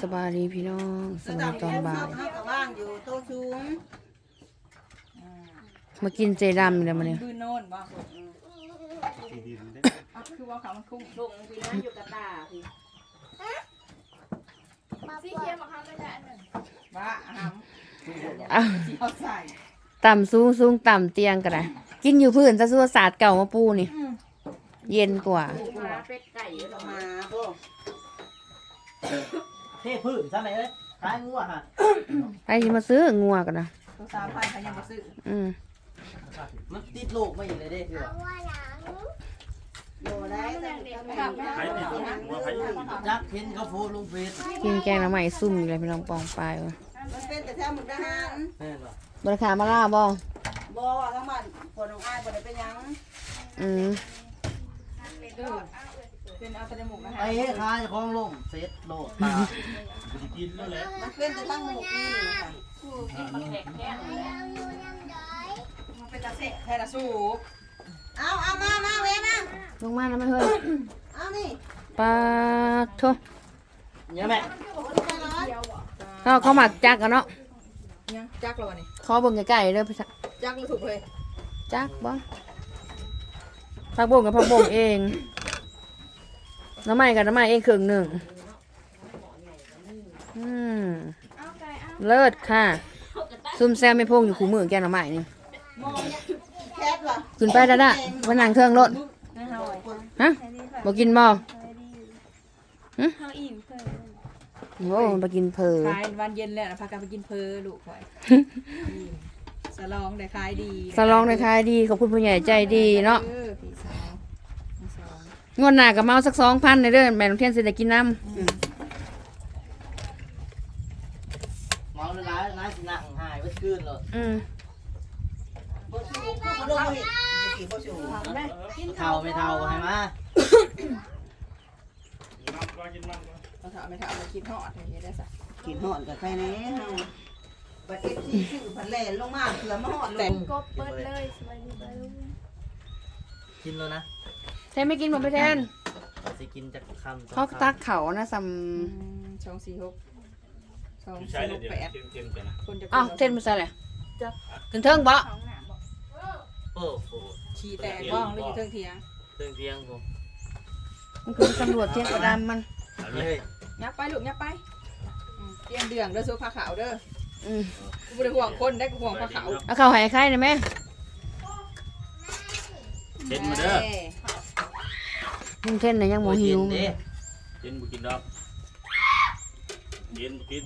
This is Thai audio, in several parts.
สบายดีพี่น้องสบายตอนบ่ายเฮาก็ว่างอยู่โต๊ะสูงมากินเจดำเลยมาเนี่ยคือโน่นบ่อะคือว่าเขามันคุ้งลงพี่นะอยู่กับตาพี่สีเขียวมาค่ะไม่ได้อันหนึ่งบ้าหเอาำที่เอาใส่ต่ำสูงสูงต่ำเตียงก็ได้กินอยู่พื้นซะซัวศาสตร์เก่ามาปูนี่ เย็นกว่าปลาเป็ดไก่เยอมาบ่ เทพื้นซะไหนเอ้ยขายงัวฮะไปสิมาซื้องัวกันนะตัวสามพันเขายังบ่ซื้ออืมมันติดโลกไม่อีกเลยเด้คือว่าโดได้แต่ก็ไม่ใครเนี่ยหัวใครจักเห็นเขาโพสต์ลงเฟซกินแกงน้ำใหม่ซุ่มอีกเลยพี่น้องปองปลายวะมันเป็นแต่แท้มุกดาหารแม่นบ่บริการมาล่าบ่บ่ว่าทั้งบ้านคนของอ้ายบ่ได้เป็นหยังอืม เป็นเอาแตะหมูกนะฮะไอ้เฮ้ยขายเจ้าของลงเฟซโลกตามันเป็นแต่ทั้งหมู่นี่ค่ะมันแข็งแค่ไหนมันเป็นตาเสะแทนตาสูบเอาเอามามาเว้ยมาลงมาแล้วไม่เฮ้ยเอานี่ปลาโทเนี่ยแม่บ่ได้ไปร้อยเขาเขาหมักจักกันเนาะยังจักแล้ววะนี่ขอเบิ่งใกล้ๆเด้อพี่ชะจักแล้วถูกเลยจักบ่ผักบ่งกับผักบ่งเอง น้ำใหม่กับน้ำใหม่เองครึ่งหนึ่งอืมเอาไก่เอาเลิศค่ะ ซุ่มแซมไม่พงอยู่คู่มือแกงหน้ำใหม่นี่มองแคทว่ะขึ้นไปด้าด้าวันนั่งเครื่องรถฮะบอกกินบ่เอาอิ่มเพิ่มโอ้มากินเพอขายวันเย็นแล้วนะพากันไปกินเพอลูกข่อยสลองได้ขายดีสลองในคายดีขอบคุณผู้ใหญ่ใจดีเนาะ เออพี่สาวพี่สาว งวดหน้ากับเมาสักสองพันในเด้อแม่น้องเทียนสิได้กินน้เมาเลยร้ายร้ายสินั่งหายไว้คืนเลยำอืมบ่สู้บ่ลงบ่เห็นจะกี่บ่สู้เท่าไม่เท่าให้มาเราถามไม่ถามมาคิดฮอดอย่างนี้ได้สักกินหอดกับใครแน่เฮาบัด FC ซื้อผัดแล่นลงมาเผื่อมาหอดลงกบเปิดเลยสบายดีบาลุงกินแล้วนะ แทนไม่กินบ่ไปแทนสิกินจากคำเขาตักเขานะซัมสองสี่หกสองใช่สี่เลหยกเดี๋ยวแปดเต็มๆไปนะคนจะอ้าวเทนมาใส่เลยถึงเทิงบ่สองหนามบอกโอ้โหขี่แตกบ้องหรืออยู่เทิงเทียงเรื่องเพียงผมมันคือตำรวจเทียนประดามมัน เอาเลเฮ้ยยยับไปลูกยับไปอืมเตรียมเดืองเด้อซุปผ้าขาวเด้ออืมกูบ่ได้ห่วงคนได้กูห่วงผ้าขาวเอาเข้าวใหายใครนะแม่เช็ดมาเด้อ แมึงเทนน่ะยังโมหิวเด้เย็นบุกินดอกเย็นบุกิน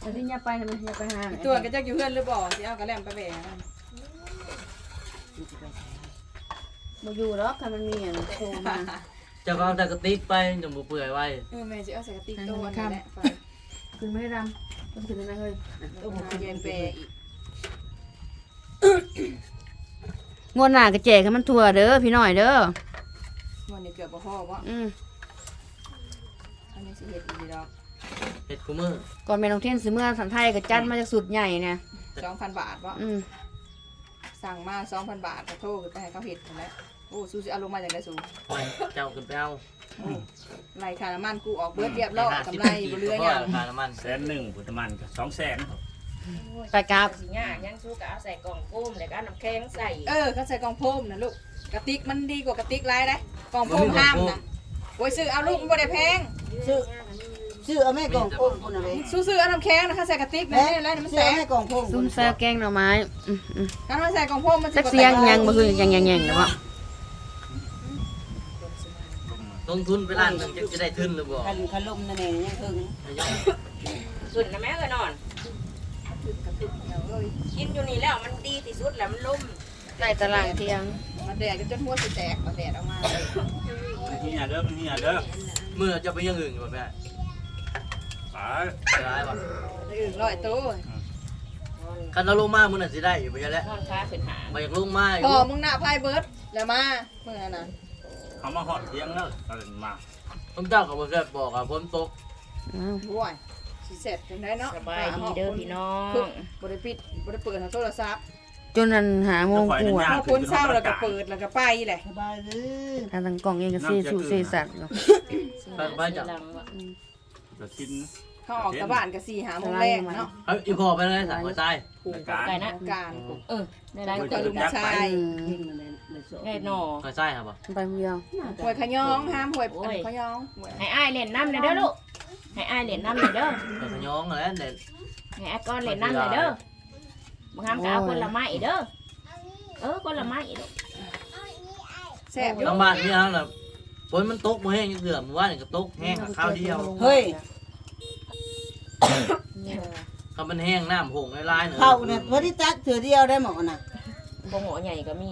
แต่ที่ยับไปนะมันยับไปหาตัวก็จะอยู่เพื่อนหรือบ่สิเอากระแลมไปแบ่นั่นบ่อยู่หรอกค่ะมันมีอันโทรมาเจะก็เอาแต่กระติกไปจมูกเปื่อยไว้เออแม่สิเอาใส่กระติกตัวนั่นแหละไปขึ้นไม่ได้ดำต้องขึ้นได้เฮ้ยตัวหาเย็นแปรอีกงวดหน้าก็แจกให้มันทั่วเด้อพี่น้อยเด้อ วันนี้เกือบบ่พอบ่อืมอันนี้สิเฮ็ดอีกดอกเห็ดกูมือก่อนแม่น้องเทียนซื้อเมื่อสันไทยก็จัดมาจากสุดใหญ่เนี่ย2,000 บาทบ่อืมสั่งมา2,000 บาทก็โทรขึ้นไปให้เขาเฮ็ดนั่นแหละโอ้สู้สิเอาลงมาจากได้สูงไปเจ้าขึ้นไปเอาไล่ค่าน้ำมันกูออกเบิดเรียบร้อยกำไรบ่เหลือหยังค่าน้ำมัน แสนหนึ่งพุทธมันก็สองแสนไปกราบ สิง่ายยังสู้กับเอาใส่กล่องโฟมแล้วก็น้ำแข็งใส่ เออก็ใส่กล่องโฟมนะลูก กระติกมันดีกว่ากระติกหลายเด้กล่องโฟมห้ามนะโอ้ยซื้อเอาลูกมันบ่ได้แพงซื้อซื้อเอาแม่กล่องโป่งพุ่นน่ะเว้ยสู้ซื้อเอาน้ำแข็งนะคะใส่กระติกนะแม่นี่อะไรมันซื้อแตเอากแม่กล่องโป่งซุ่มแซวแกงหน่อไม้อืมอืมการมาใส่กล่องโฟมมันจักเสียงยังบ่คือยังยังยังนะวะลงทุนไปล้านหนึงจะจะได้ทุนหรือบ่คันคันลมนั่นเองยังถึงขึ้นนะแม่ก็นอน กินอยู่นี่แล้วมันดีที่สุดแล้วมันลุ่มในตารางเที่ยง มันแดดจนหัวสิแตกมันแดดออกมามันเฮียเด้อมันเฮียเด้อมือจะไปอยังอื่นอยู่บ่แม่ไปจะได้บ่อื่นร้อยตัวคันเราลงมามื้อนั้นสิได้อยู่บ่ใช่แล้วนอนค้าขึ้นหาบ่อยากลงมาอยู่พอมึงหน้าไพ่เบิร์ดแล้วมาเมื่อนั้นเขามาหอดเทียงแล้วก็เลยมาผมเจ้าก็บ่แซ่บบอกอะฝนตกอ้าวบ้วยสิเสร็จจังได้เนาะสบายดีเด้อพี่น้องบ่ได้ปิดบ่ได้เปิดโทรศัพท์ จนนั้นหาโมงกว่าพอพ้นเศร้าแล้วก็เปิดแล้วก็ไปแหละสบายเลยทางทางกล่องเองก็เซชูเซสัตว์อยู่ไปไปจ้ะหลังว่ะจะชิ้นเขาออกจากบ้านก็สี่หาโมงแรกเนาะเอ้ยอีพอไปเลยสายหัวใจผูกการไก่นะการเออได้ได้กับลุงชายได้หน่อหัวใจครับบ่ไปคนเดียวหวยขยองห้ามหวยโอ้ยขยองหวยให้อ้ายเล่นน้ำหน่อยเด้อลูกให้อ้ายเล่นน้ำหน่อยเด้อไปขยองแล้วเด็ดให้อ้ายก้อนเล่นน้ำหน่อยเด้อ บ่ห้ามก็เอาคนละไม้เด้อเออคนละไม้ลูกแซ่บอยู่ทางบ้านนี่ฮะแบบฝนมันตกมาแห้งเกือบเมื่อวานนี่ก็ตกแห้งอะข้าวเดียวเฮ้ยถ้ามันแห้งน้ำหงลายๆเนอะเข้าเนี่ยพอที่ตักเถือเดียวได้หมอน่ะบ่หัวใหญ่ก็มี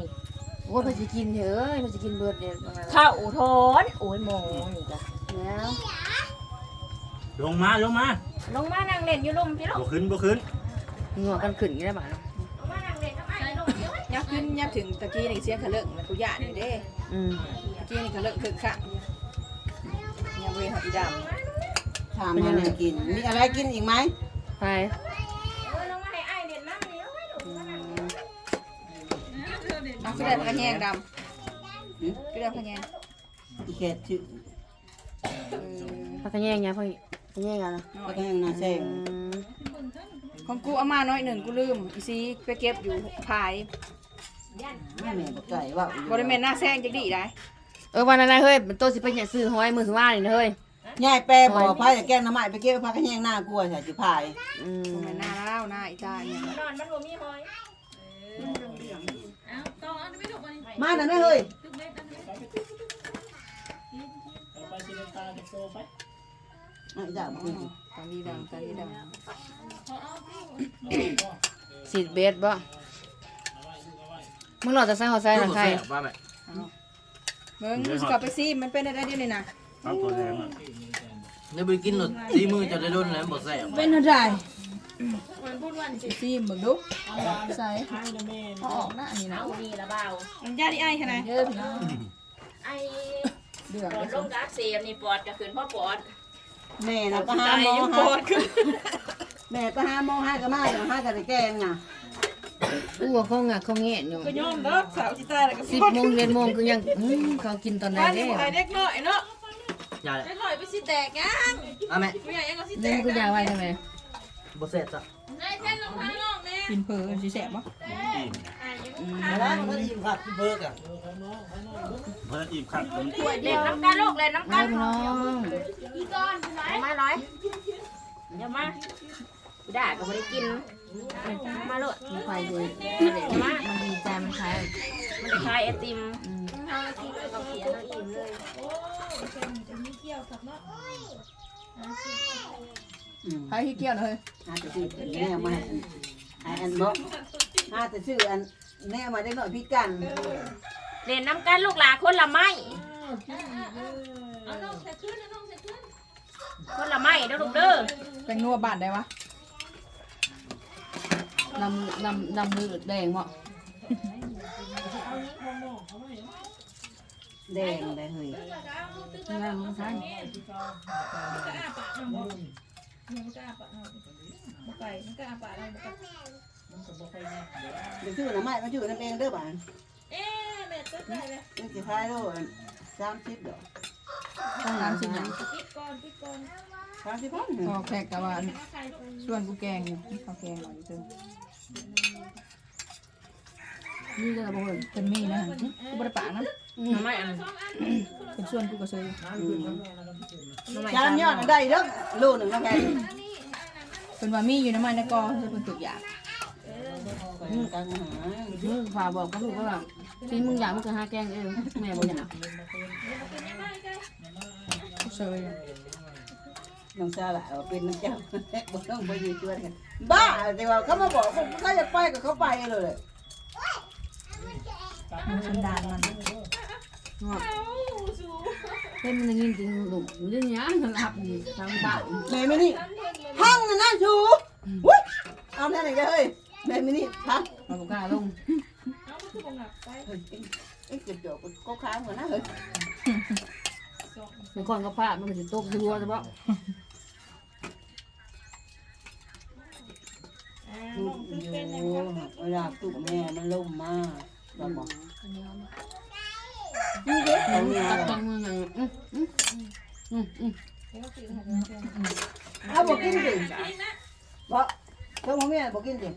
โอ้ยมันจะกินเถอะเอ้ยมันจะกินเบิดเนี่ยข้าวอุทนโอ้ยโมนี่ก็แล้วลงมาลงมาลงมานั่งเล่นอยู่ลุ่มพี่ลูบ่กขึ้นบ่ขึ้น เหงือกันขึ้นอย่างนี้ได้บ้างลงมานั่งเล่นกับอ้ายลูกเดี๋ยวยับขึ้นยับถึงตะกี้นี่เสียงขะเลิกมันกูย่านนี่เด้อืมตะกี้นี่ขะเลิกคึกคักยังเวหาอีดถามมาเนี่ยกิน มีอะไรกินอีกไหมไปเออลงมาให้อ้ายเล่นน้ำเดี๋ยวให้ลูกมานั่งเล่นำเอาขึ้นได้พะแยงดำขึ้นได้พะแยงอีแกชื่อเออพักกันแย่งยังพักกันแย่งกันนะแล้วก็ยังนาแซงอืม ของกูเอามาน้อยหนึ่งกูลืมอีซีไปเก็บอยู่ภายแม่บอกไก่ว่าบริเวณหน้าแซงจักดีได้เออวันนั้นนะเฮ้ยมันโตสิไปเนี่ยซื้อหอยมือถือว่านี่นะเฮ้ยยายแปรบอกพายจะแกงน้ำไม้ไปเก็บพักกันแยงหน้ากลัวใส่จิพายอืมบริเวณหน้าเล่าหน้าอีตาเนี่ยนอนมันบ่มีหอยมาหน่อยไหมเฮ้ยอะจ้าบอก ตอนนี้ดังตอนนี้ดังสีดเบสบ่มึงหลอดจะใส่หัวใส่หรือใครว่าแม่เบิ้งมึงสิกลับไปซีมันเป็นอะไรเดี๋ยวนี้นะเอาตัวแดงอะเดี๋ยวไปกินหลดตีมือจะได้โดนแล้วบ่แซ่บเป็นอะไรซีมึงดูใส่เอาออกหน้าอันนี้นะเอาดีละเบามันญาติไอ้ขนาดเยอะพี่น้องไอ้เดือดปอดลงกาเสียมนี่ปอดก็ขึ้นเพราะปอด แม่นะก็หาตายหมออยู่ปหาอดขึ้นแม่ก็หาหมอหากระมาอยู่หากระแกงน่ะอู้ว่าเขางะเขาแงะอยู่ก็ยอมเด้อสาวจิตายแล้วก็สิบโมงเย็นโมงก็ยังอืมเขากินตอนไหนบ้านเด้นี่ไอ้เด็กน้อยเนาะอย่าเลยเด็กน้อยไปสิแตกยังเอาแม่ไม่อยากยังก็สิแตนี่กมันก็ยาไว้ใช่ไหมบ่แซ่บจ้ะกินเพอสิแสบมั้แล้วมันอิ่มครับพี่เบิร์กอะ เพิ่นอิ่มขัดมันเล่นน้ำกันลูกเล่นน้ำกันพี่น้องเอามาร้อยเดี๋ยวมากูด่าก็ไม่ได้กิน มาลูกมีไฟเลยเอามามันดีใจมันคล้ายมันจะคลายไอติมอืมเอากินเขียนเอาอิ่มเลยอืมใครที่เกี่ยวเลยหาแต่ชื่อแม่มาให้อันบอกหาแต่ชื่ออันแม่มาได้หน่อยพี่กัน เล่นน้ำกันลูกหลานคนละไม้คนละไม้เด้อลูกเด้อเป็นนัวบ้านได้วะลำลำลำมือแดงเหมาะแดงได้เฮ้ยงานมันใช่เดี๋ยวชื่อน้ำไม้มาชื่อน้ำเองเด้อบ่าเนี่สิพายโลสามสิบดอกต้องน้ำสิหยังสามสิบพันพอแขกตะวันส่วนกูแกงอยู่ข้าวแกงหน่อยเพิ่มนี่ก็ระเบิดเป็นมีนะกูบ่ได้ปากนะทำไมอันเป็นส่วนกูก็ซื้อจานยอดได้เด้อโลหนึ่งแล้วแกเป็นว่ามีอยู่น้ำมันในกอจะเป็นตึกอย่าก กันหามึงฝาบอกกับลูกว่าที่มึงอยากมึงก็หาแกงเองแม่บอกอย่างนั้นซื้อน้องซาละเป็นน้ำเจ้าบ่ต้องไปยู่ชวนกันบ้าแต่ว่าเขามาบอกเขาจะไปก็เขาไปเลยมันสันดานมันเฮ้ยมันยินจริงลูกเรื่องนี้มันรับดีทางบ้านแม่ไม่นี่พังนะนั่นชูวุ้ยเอาแน่ไหนกันเฮ้ย แม่ไม่นี่พังเราบอกกล้าลงเฮ้ยเอ้ยเก็บดอกก็ค้างเหมือนนะเฮ้ยบางคนก็พลาดมันก็จะตกรัวเฉพาะอยู่เวลาตุกแม่มันล่มมากเราบอกนี่เด็กตัดตรงมืออย่างอืมอืมอืมอืมเอาบอกกินสิบอก เจ้าของแม่บอกกินสิบ่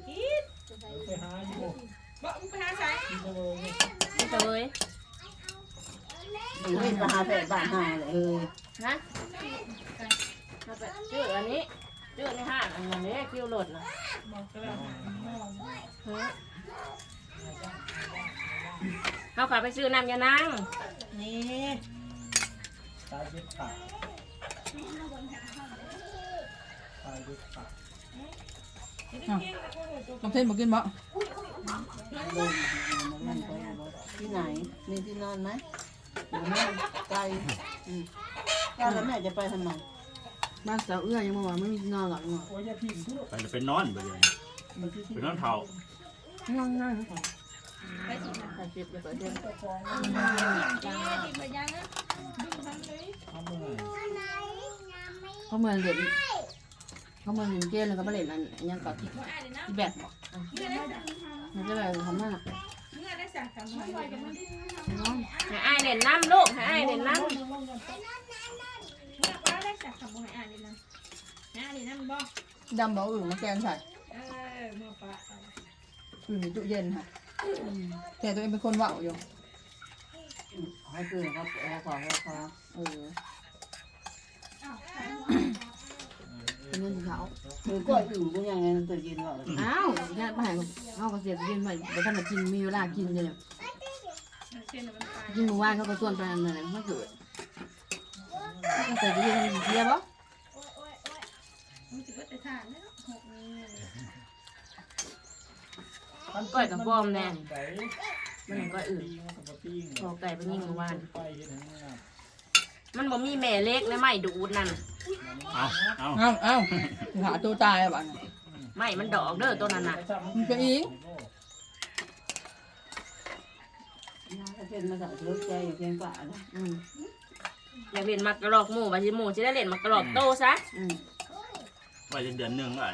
มึงไปหาใช้ไม่เคยหรือเป็นปลาแผ่บ้านหาเลยเออนะเอาไปชื่ออันนี้ชื่อในห้างอันนี้คิวโหลดนะเขาขาไปซื้อน้ำยานางนี่ตายยึดขาตายยึดขาบางเทนบ่กินบ่เดินมันไปที่ไหน มีที่นอนไหมอยู่แม่ไกลอืมก็แล้วแม่จะไปทำไมบ้านสาวเอื้อยังมาว่าไม่มีนอนหรอกยังมาโอ้ยอย่าพิมพ์ทุกไปจะเป็นนอนไปเลยเป็นนอนเท่านั่งนั่งไปจีบนะใส่จิบเลยเปิดเดือนจีบไปยังนะดึงทำเลยทำยังไงเขาเหมือนเด็ก เขาเหมือนเล่นเกมแล้วก็มาเล่นอันยังเกาะที่ว่าอ่านเลยนะที่แบตบอกเมื่อได้สั่งมันจะแบบทำมากเมื่อได้สั่งทำอะไรกันมันน้องให้อ้ายเด่นน้ำลูกให้อ้ายเด่นน้เมื่อว่าได้สั่งทำอะไรอ่านเลยนะอ่านเลยนะมันบอกดำบอกอื่นมาแกงใส่เออเมื่อปะอื่นในตู้เย็นค่ะแต่ตัวเองเป็นคนเว่าอยู่ ให้เพื่อนเขาเอาของเขาเขาเออ เป็นเงินสีขาวคือก็อยู่ก็ยังไงตัวเย็นว่าอ้าวเนี่ยไปหาเขาก็เสียเงินไปเดี๋ยวท่านมากินมีเวลากินเลยกินหมู่บ้านเขาก็ส่วนไปนั่นเลยไม่เกิดก็แต่จะยังเสียบ่มันก้อยกับฟอมแน่มันก็อื่นมันกับปิ้งพอไก่ไปยิงเมื่อวาน มันบ่มีแม่เล็กและไม่ดูดนั่นเอาเอาเอ้าเอ้าหาตัวตายอะบ้านไม่มันดอกเด้อตัวนั้นน่ะมันก็อิงถ้าเป็นมาจากรถใจอยู่เพียงกว่านะอืมอยากเล่นมักกระรอกหมู่บาสิหมู่จะได้เล่นมักกระรอกโตซะอืมไว้เดือนหนึ่งอะ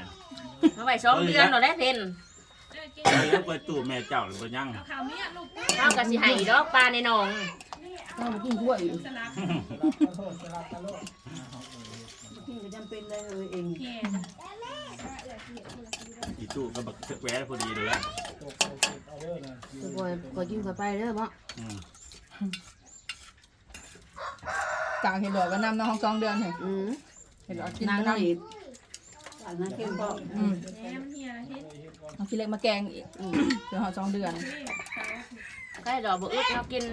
เอาไว้สองเดือนเราได้เล่นเออกินแล้วไปตู่แม่เจ้าหรือไปยังเอาข่าวเนี้ยลูกเฮาก็สิให้ดอกปลาในหนอง ก็มากินกล้วยอยู่สลับโทษสลับกันโลดพี่ก็จำเป็นเลยเองแก่อีตู่ก็บักแหวนพอดีเลยละตกเอาเอาเด้อนะจะกล้วยกล้วยกินกล้วยไปเด้อบ่อืมกลางเห็นดอกก็นำน้องสองเดือนเห็นอืมเห็นดอกกินนางน้น้อยอีกอันนั้นเข้มก็อืมแม่มันเฮียเฮ็ดเอาขี้เล็กมาแกงอีกเดี๋ยวหอสองเดือนนี่เขาใกล้ดอกบ่อึดเรากิน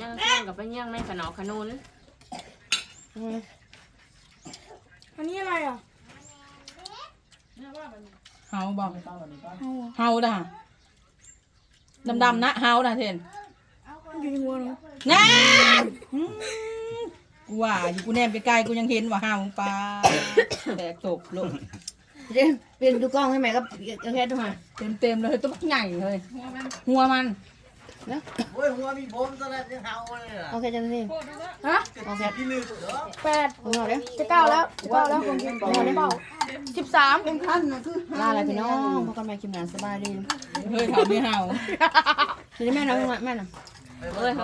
ย่างเพื่อนกับไปย่างในขนอขนุนอืมอันนี้อะไรอะเนี่ยว่าแบบนี้เฮาบอกตั้งวันนี้ป้าเฮาด่ะดำๆนะเฮาด่ะเทนอยู่ในหัวเนาะน่าอืมกูว่าอยู่กูแนมไกลๆกูยังเห็นว่าเฮาปลาแตกตกโลกเดี๋ยวเปลี่ยนดูกล้องให้แม่กับเอาแค่ดูมาเต็มๆเลยตัวบักใหญ่เลยหัวมัน หัวมันโอ้ยหัวมีผมตอนแรกยังเฮาเลยล่ะเอาแค่จังซี่โคตรแล้วฮะเอาแค่พี่ลืมเหรอแปดเอาเด้อจะเก้าแล้วจะเก้าแล้วผมจะเก้าแล้วเปล่าสิบสามเป็นขั้นนะคือลาอะไรพี่น้องพบกันใหม่คลิปหน้าสบายดีเฮ้ยถามไม่เฮาทีนี้แม่น้องแม่น่ะเอ้ยของ